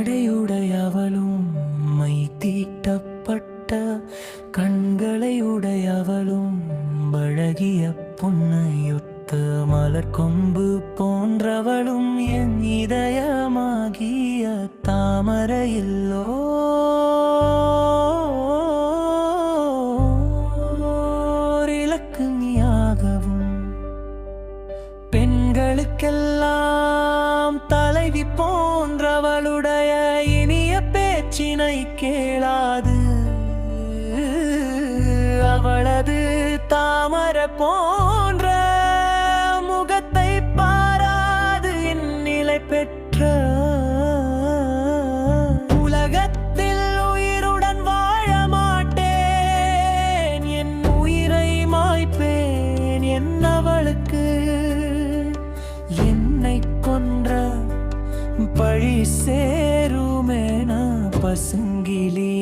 அண்ணனடையுடையவளும் my தீட்டப்பட்ட கண்களை உடையவளும் அழகிய பொன்னையொத்த மலர் போன்றவளும் என் இதயமாகிய தாமரையில் பெண்களுக்கெல்லாம் தலைவி போன்றவளுடைய இனிய பேச்சினை கேளாது. அவளது தாமர போன்ற முகத்தை பாராது இந்நிலை பெற்ற உலகத்தில் என் உயிரை மாய்ப்பேன். என்னவளுக்கு சேருமே நான் பசுங்கிலே